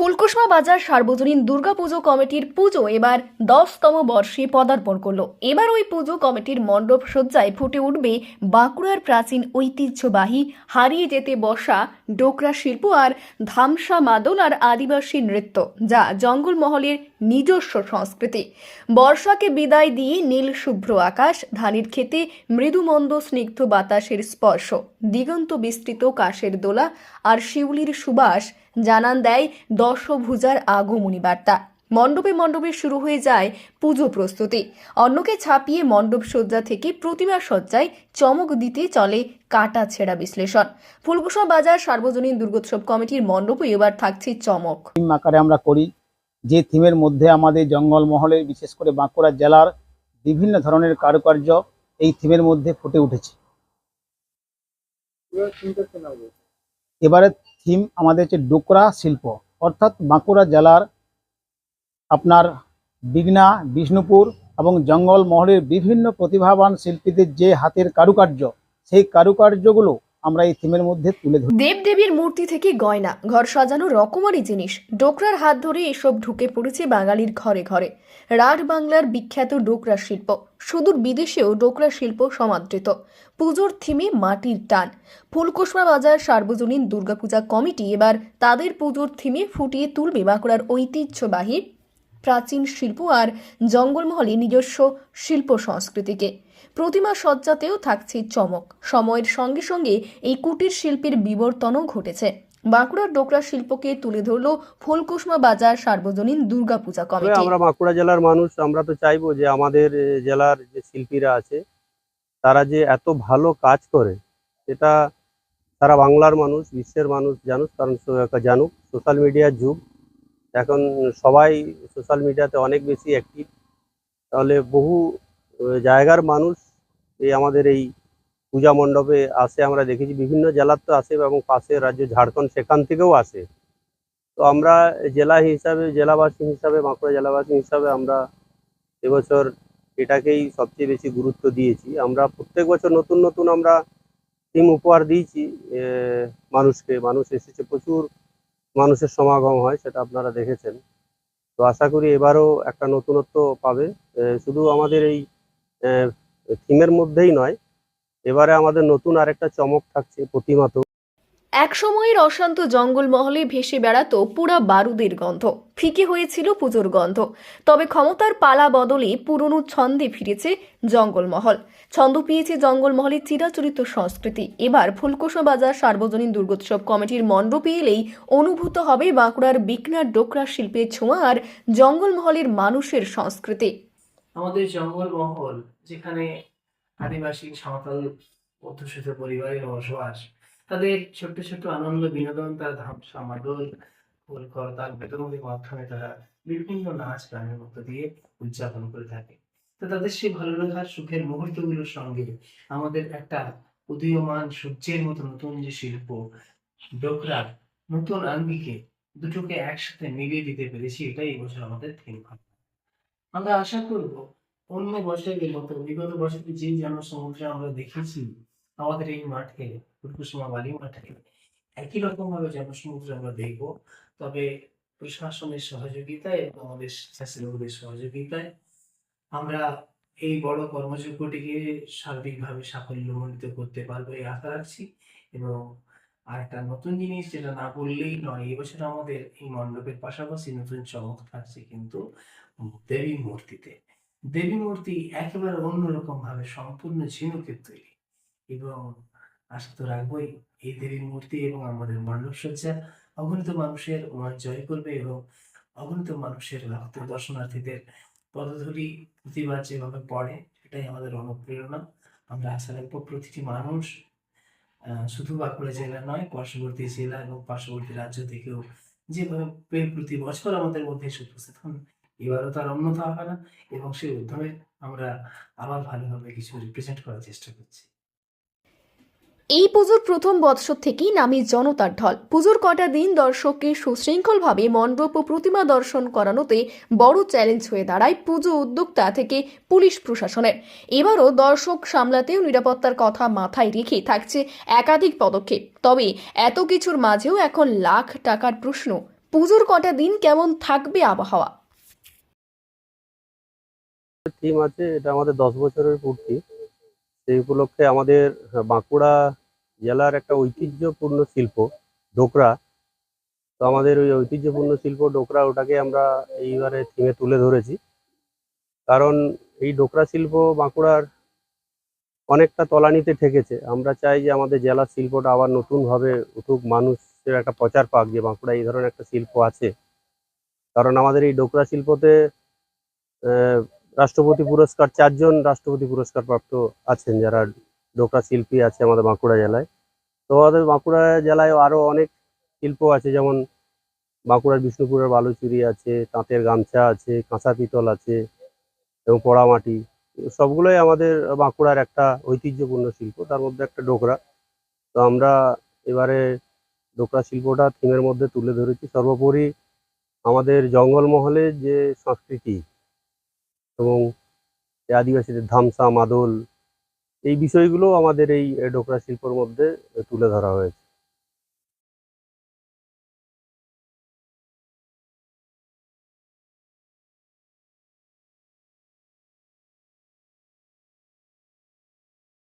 ফুলকুসমা বাজার সার্বজনীন দুর্গাপুজো কমিটির পুজো এবার দশতম বর্ষে পদার্পণ করল। এবার ওই পুজো কমিটির মণ্ডপ সজ্জায় ফুটে উঠবে বাঁকুড়ার প্রাচীন ঐতিহ্যবাহী হারিয়ে যেতে বসা ডোকরা শিল্প আর ধামসা মাদল আর আদিবাসী নৃত্য, যা জঙ্গলমহলের নিজস্ব সংস্কৃতি। বর্ষাকে বিদায় দিয়ে নীল শুভ্র আকাশ, ধানের খেতে মৃদুমন্দ স্নিগ্ধ বাতাসের স্পর্শ, দিগন্ত বিস্তৃত কাশের দোলা আর শিউলির সুবাস জানান দেয় দশভুজার আগমনী বার্তা। মণ্ডপে মণ্ডপে শুরু হয়ে যায় পুজো প্রস্তুতি। অন্যকে ছাপিয়ে মণ্ডপ সজ্জা থেকে প্রতিমা সজ্জায় চমক দিতে চলে কাটা ছেঁড়া বিশ্লেষণ। ফুলকুসা বাজার সার্বজনীন দুর্গোৎসব কমিটির মণ্ডপে এবার থাকছে চমক। আকারে আমরা করি যে থিমের মধ্যে আমাদের জঙ্গলমহলে বিশেষ করে বাঁকুড়া জেলার বিভিন্ন ধরনের কারুকার্য এই থিমের মধ্যে ফুটে উঠেছে। এবারে থিম আমাদের হচ্ছে ডোকরা শিল্প অর্থাৎ বাঁকুড়া জেলার আপনার বিঘ্না বিষ্ণুপুর এবং জঙ্গলমহলের বিভিন্ন প্রতিভাবান শিল্পীদের যে হাতের কারুকার্য সেই কারুকার্যগুলো আমরা এই থিমের মধ্যে তুলে ধরি দেবদেবীর মূর্তি থেকে গয়না, ঘর সাজানো রকমারি জিনিস, ডোকরার হাত ধরে এসব ঢুকে পড়েছে বাঙালির ঘরে ঘরে। রাঢ় বাংলার বিখ্যাত ডোকরা শিল্প, সুদূর বিদেশেও ডোকরা শিল্প সমাদৃত। পুজোর থিমে মাটির টান। ফুলকুসমা বাজার সার্বজনীন দুর্গাপূজা কমিটি এবার তাদের পুজোর থিমে ফুটিয়ে তুলবে বাঁকুড়ার ঐতিহ্যবাহী প্রাচীন শিল্প আর জঙ্গলমহলে নিজস্ব শিল্প সংস্কৃতিকে। প্রতিমা সজ্জাতেও থাকছে চমক। সময়ের সঙ্গে সঙ্গে এই কুটির শিল্পের বিবর্তনও ঘটেছে। বাঁকুড়ার ডোকরা শিল্পকে তুলে ধরল ফুলকুসমা বাজার সার্বজনীন দুর্গাপূজা কমিটি। আমরা বাঁকুড়া জেলার মানুষ আমরা তো চাইব যে আমাদের জেলার যে শিল্পীরা আছে তারা যে এত ভালো কাজ করে সেটা সারা বাংলার মানুষ বিশ্বের মানুষ জানুক কারণ জানুক সোশ্যাল মিডিয়ার যুগ। এখন সবাই সোশ্যাল মিডিয়াতে অনেক বেশি অ্যাক্টিভ তাহলে বহু জায়গার মানুষ এই আমাদের এই পূজা মণ্ডপে আসে। আমরা দেখেছি বিভিন্ন জেলার তো আসে এবং পাশের রাজ্য ঝাড়খণ্ড সেখান থেকেও আসে। তো আমরা জেলা হিসাবে, জেলাবাসী হিসাবে, বাঁকুড়া জেলাবাসী হিসাবে আমরা এবছর এটাকেই সবচেয়ে বেশি গুরুত্ব দিয়েছি। আমরা প্রত্যেক বছর নতুন নতুন আমরা টিম উপহার দিয়েছি মানুষকে। মানুষ এসেছে প্রচুর। মানুষের সমাগম হয়, সেটা আপনারা দেখেছেন। তো আশা করি এবারও একটা নতুনত্ব পাবে। শুধু আমাদের এই থিমের মধ্যেই নয়, এবারে আমাদের নতুন আরেকটা চমক থাকছে প্রতিমাত এক সময়ের অশান্ত জঙ্গলমহলে ভেসে বেড়াতো পুরা বারুদের গন্ধ। ফিকে হয়েছিল পুজোর গন্ধ। তবে ক্ষমতার পালা বদলে পুরনো ছন্দে ফিরেছে জঙ্গলমহল। ছন্দ পেয়েছে জঙ্গলমহলের চিরাচরিত সংস্কৃতি। এবার ফুলকোষা বাজার সার্বজনীন দুর্গোৎসব কমিটির মণ্ডপে এলেই অনুভূত হবে বাঁকুড়ার বিকনার ডোকরা শিল্পের ছোঁয়া আর জঙ্গলমহলের মানুষের সংস্কৃতি। আমাদের জঙ্গলমহল, যেখানে আদিবাসী, সাঁওতাল অধ্যুষিত পরিবারের বসবাস তাদের ছোট্ট ছোট্ট আনন্দ, বিনোদন, তার ধামসা মাদল ফুল করতাল মাধ্যমে তারা বিভিন্ন নাচ গানের মধ্য দিয়ে উদযাপন করে থাকে। তো তাদের সেই ভালো লাগার সুখের মুহূর্তগুলোর সঙ্গে আমাদের একটা উদীয়মান সূর্যের মতো নতুন যে শিল্প ডোকরা নতুন আঙ্গিকে দুটোকে একসাথে মিলিয়ে দিতে পেরেছি, এটাই এবছর আমাদের থিম আমরা আশা করব, অন্য বছরের মতো, বিগত বছরে যে জনসমুদ্রে আমরা দেখেছি আমাদের এই মাঠে, ফুলকুসুমা বালি মাঠে একই রকম ভাবে জনসমুদ্র আমরা দেখব। তবে প্রশাসনের সহযোগিতায় এবং আমাদের স্বেচ্ছাসেবকদের সহযোগিতায় আমরা এই বড় কর্মযজ্ঞটিকে সার্বিকভাবে সাফল্যমণ্ডিত করতে পারব এই আশা রাখছি। এবং আর একটা নতুন জিনিস যেটা না বললেই নয় এবছর আমাদের এই মণ্ডপের পাশাপাশি নতুন চমক থাকছে কিন্তু দেবী মূর্তিতে দেবী মূর্তি একেবারে অন্যরকম ভাবে সম্পূর্ণ ঝিনুকের তৈরি। এবং আশা তো রাখবোই, এই দেবী মূর্তি এবং আমাদের মণ্ডপ সজ্জা অগণিত মানুষের মন জয় করবে এবং অগণিত মানুষের ভক্ত দর্শনার্থীদের পদধূলি প্রতিবার যেভাবে পড়ে, সেটাই আমাদের অনুপ্রেরণা। আমরা আশা রাখব প্রতিটি মানুষ শুধু বাঁকুড়া জেলা নয়, পার্শ্ববর্তী জেলা এবং পার্শ্ববর্তী রাজ্য থেকেও যেভাবে প্রতি বছর আমাদের মধ্যে এসে উপস্থিত হন, এবারও তার অন্যথা হবে না এবং সেই উদ্যমে আমরা আবার ভালোভাবে কিছু রিপ্রেজেন্ট করার চেষ্টা করছি। এই পুজোর প্রথম বৎসর থেকেই নামে জনতার ঢল। পুজোর কটা দিন দর্শককে সুশৃঙ্খলভাবে মণ্ডপ ও প্রতিমা দর্শন করানোতে বড় চ্যালেঞ্জ হয়ে দাঁড়ায় পুজো উদ্যোক্তা থেকে পুলিশ প্রশাসনের। এবারও দর্শক সামলাতেও নিরাপত্তার কথা মাথায় রেখে থাকছে একাধিক পদক্ষেপ। তবে এত কিছুর মাঝেও এখন লাখ টাকার প্রশ্ন, পুজোর কটা দিন কেমন থাকবে আবহাওয়া? থিম আছে, এটা আমাদের দশ বছরের পূর্তি। সেই উপলক্ষে আমাদের বাঁকুড়া জেলার একটা ঐতিহ্যপূর্ণ শিল্প, ডোকরা। তো আমাদের ওই ঐতিহ্যপূর্ণ শিল্প ডোকরা, ওটাকে আমরা এইবারে থিমে তুলে ধরেছি। কারণ এই ডোকরা শিল্প বাঁকুড়ার অনেকটা তলানিতে ঠেকেছে। আমরা চাই যে আমাদের জেলার শিল্পটা আবার নতুনভাবে উঠুক। মানুষের একটা প্রচার পাক যে বাঁকুড়া এই ধরনের একটা শিল্প আছে। কারণ আমাদের এই ডোকরা শিল্পতে রাষ্ট্রপতি পুরস্কার, চারজন রাষ্ট্রপতি পুরস্কার প্রাপ্ত আছেন যারা ডোকরা শিল্পী আছে আমাদের বাঁকুড়া জেলায়। তো আমাদের বাঁকুড়া জেলায় আরও অনেক শিল্প আছে, যেমন বাঁকুড়ার বিষ্ণুপুরের বালুচুরি আছে, তাঁতের গামছা আছে, কাঁচা পিতল আছে এবং পোড়ামাটি। সবগুলোই আমাদের বাঁকুড়ার একটা ঐতিহ্যপূর্ণ শিল্প, তার মধ্যে একটা ডোকরা। তো আমরা এবারে ডোকরা শিল্পটা থিমের মধ্যে তুলে ধরেছি। সর্বোপরি আমাদের জঙ্গলমহলের যে সংস্কৃতি এবং আদিবাসীদের ধামসা, মাদল এই বিষয়গুলো আমাদের এই ডোকরা শিল্পর মধ্যে তুলে ধরা হয়েছে।